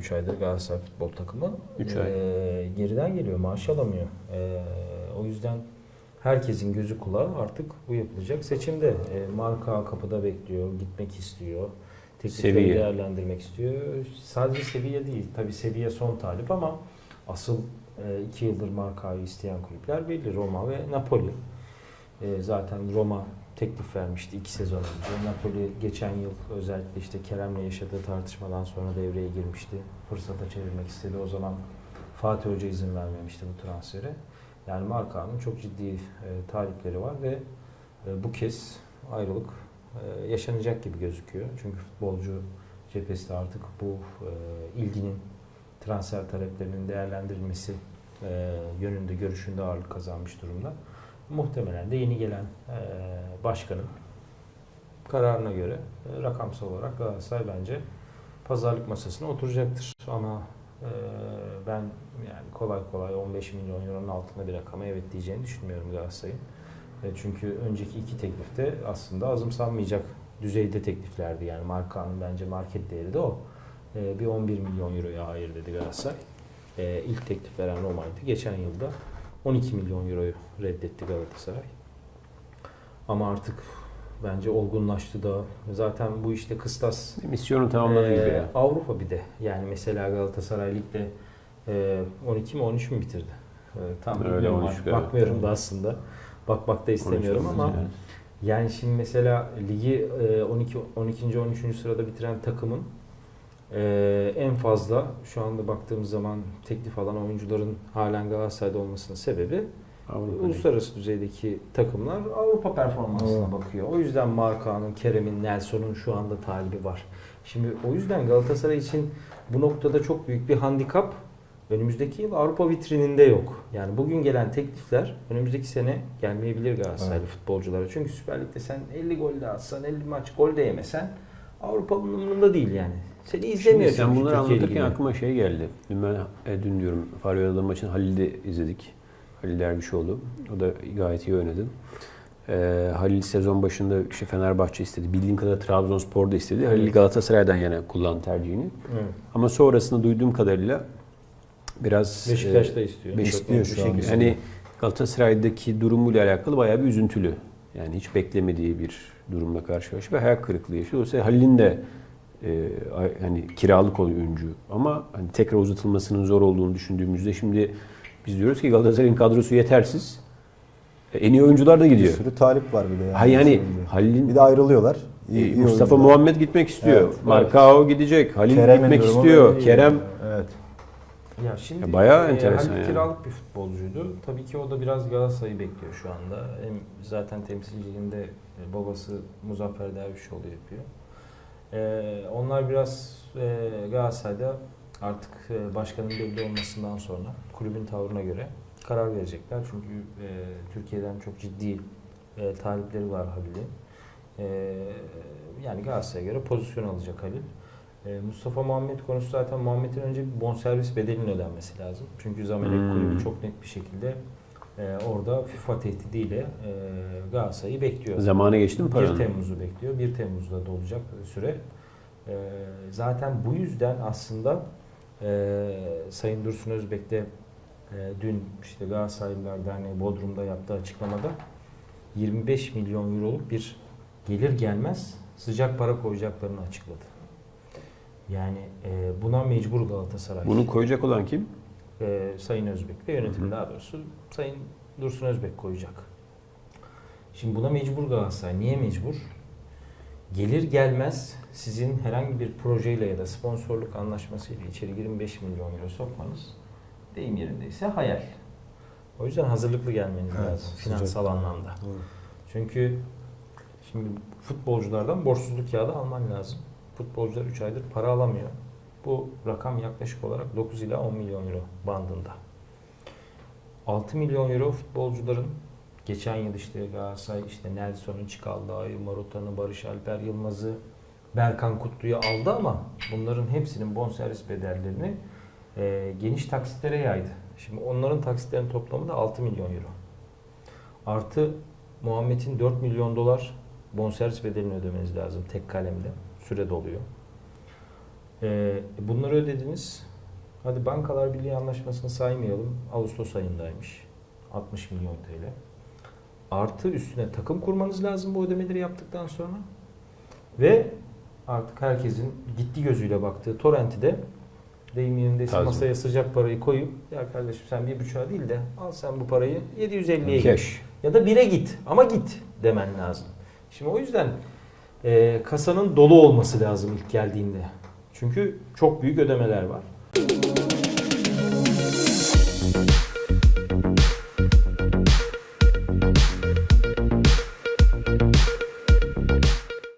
3 aydır Galatasaray futbol takımı. Üç ay. Ee, geriden geliyor, maaş alamıyor. Ee, o yüzden herkesin gözü kulağı artık bu yapılacak seçimde. Ee, marka kapıda bekliyor, gitmek istiyor. Teklifleri Seviye. değerlendirmek istiyor. Sadece seviye değil. Tabii seviye son talip ama asıl 2 yıldır markayı isteyen kulüpler belli. Roma ve Napoli. Ee, zaten Roma teklif vermişti iki sezon önce. Napoli geçen yıl özellikle işte Kerem'le yaşadığı tartışmadan sonra devreye girmişti. Fırsata çevirmek istedi. O zaman Fatih Hoca izin vermemişti bu transfere. Yani Marka'nın çok ciddi e, talipleri var ve e, bu kez ayrılık e, yaşanacak gibi gözüküyor. Çünkü futbolcu cephesi de artık bu e, ilginin transfer taleplerinin değerlendirilmesi e, yönünde görüşünde ağırlık kazanmış durumda. Muhtemelen de yeni gelen e, başkanın kararına göre e, rakamsal olarak Galatasaray bence pazarlık masasına oturacaktır. Ama e, ben yani kolay kolay 15 milyon euronun altında bir rakama evet diyeceğini düşünmüyorum Galatasaray'ın. E, çünkü önceki iki teklifte aslında azımsanmayacak düzeyde tekliflerdi. Yani markanın bence market değeri de o. Bir 11 milyon euroya hayır dedi Galatasaray. E, ilk teklif veren Roma'ydı. Geçen yılda 12 milyon euroyu reddetti Galatasaray. Ama artık bence olgunlaştı da zaten bu işte kıstas Misyonu tamamladı gibi ee, ya. Avrupa bir de. Yani mesela Galatasaray Lig'de e, 12 mi 13 mü bitirdi? E, tam Öyle bilmiyorum 13 artık. Bakmıyorum da aslında. Bakmak da istemiyorum 13 ama yani. yani şimdi mesela ligi e, 12 12. 13. sırada bitiren takımın e, en fazla şu anda baktığımız zaman teklif alan oyuncuların halen Galatasaray'da olmasının sebebi Avrupa uluslararası düzeydeki takımlar Avrupa performansına bakıyor. O yüzden Marka'nın, Kerem'in, Nelson'un şu anda talibi var. Şimdi o yüzden Galatasaray için bu noktada çok büyük bir handikap önümüzdeki yıl Avrupa vitrininde yok. Yani bugün gelen teklifler önümüzdeki sene gelmeyebilir Galatasaraylı futbolculara. Çünkü Süper Lig'de sen 50 gol de atsan, 50 maç gol de yemesen Avrupa'nın umurunda değil yani. Seni izlemiyor Şimdi sen bunları Türkiye anlatırken aklıma şey geldi. Dün ben e, dün diyorum Fahri Yaralı maçını Halil'de izledik. Halil Dervişoğlu. O da gayet iyi oynadı. Ee, Halil sezon başında işte Fenerbahçe istedi. Bildiğim kadar Trabzonspor da istedi. Halil Galatasaray'dan yana kullandı tercihini. Evet. Ama sonrasında duyduğum kadarıyla biraz Beşiktaş da e, istiyor. Beşiktaş İstiyor şu şekilde. Hani Galatasaray'daki durumuyla alakalı bayağı bir üzüntülü. Yani hiç beklemediği bir durumla karşı karşıya ve hayal kırıklığı yaşıyor. Dolayısıyla Halil'in de e, hani kiralık oyuncu ama hani tekrar uzatılmasının zor olduğunu düşündüğümüzde şimdi biz diyoruz ki Galatasaray'ın kadrosu yetersiz. E, En iyi oyuncular da Bir gidiyor. sürü talip var bir de. Yani Ha yani. Halil'in Bir de ayrılıyorlar. e, İyi, iyi Mustafa oyuncular. Muhammed gitmek istiyor. Evet. Markao gidecek. Halil Kerem'in gitmek istiyor. Kerem Evet. Ya şimdi Ya bayağı e, enteresan yani. kiralık bir futbolcuydu. Tabii ki o da biraz Galatasaray'ı bekliyor şu anda. Hem zaten temsilciliğinde e, babası Muzaffer Dervişoğlu yapıyor. E, onlar biraz e, Galatasaray'da artık e, başkanın belli olmasından sonra kulübün tavrına göre karar verecekler. Çünkü e, Türkiye'den çok ciddi e, talipleri var Halil'in. E, yani Galatasaray'a göre pozisyon alacak Halil. E, Mustafa Muhammed konusu zaten Muhammed'in önce bir bonservis bedelinin ödenmesi lazım. Çünkü Zamalek Hmm. kulübü çok net bir şekilde e, orada FIFA tehdidiyle e, Galatasaray'ı bekliyor. zamanı geçti mi 1 paranın? Temmuz'u bekliyor. 1 Temmuz'da da olacak süre. E, zaten bu yüzden aslında e, Sayın Dursun Özbek de e, dün işte Galatasaraylılar Derneği Bodrum'da yaptığı açıklamada 25 milyon euroluk bir gelir gelmez sıcak para koyacaklarını açıkladı. Yani e, buna mecbur Galatasaray. Bunu koyacak olan kim? e, Sayın Özbek ve yönetim daha doğrusu Sayın Dursun Özbek koyacak. Şimdi buna mecbur Galatasaray. Niye mecbur? Gelir gelmez sizin herhangi bir projeyle ya da sponsorluk anlaşmasıyla içeri 25 milyon euro sokmanız deyim yerindeyse hayal. O yüzden hazırlıklı gelmeniz Evet, lazım sıcak. finansal anlamda. Doğru. Çünkü şimdi futbolculardan borçsuzluk kağıdı alman lazım. Futbolcular 3 aydır para alamıyor. Bu rakam yaklaşık olarak 9 ila 10 milyon euro bandında. 6 milyon euro futbolcuların geçen yıl işte Galatasaray işte Nelson'u Çikaldağ'ı, Marutan'ı, Barış Alper Yılmaz'ı, Berkan Kutlu'yu aldı ama bunların hepsinin bonservis bedellerini e, geniş taksitlere yaydı. Şimdi onların taksitlerin toplamı da 6 milyon euro. Artı Muhammed'in 4 milyon dolar bonservis bedelini ödemeniz lazım tek kalemde. Süre doluyor. Ee, bunları ödediniz. Hadi Bankalar Birliği anlaşmasını saymayalım. Ağustos ayındaymış. 60 milyon TL. Artı üstüne takım kurmanız lazım bu ödemeleri yaptıktan sonra. Ve artık herkesin gitti gözüyle baktığı torrenti de deyim yerindeyse Taze. masaya sıcak parayı koyup ya kardeşim sen bir buçuğa değil de al sen bu parayı 750'ye git. Ya da 1'e git ama git demen lazım. Şimdi o yüzden e, kasanın dolu olması lazım ilk geldiğinde. Çünkü çok büyük ödemeler var.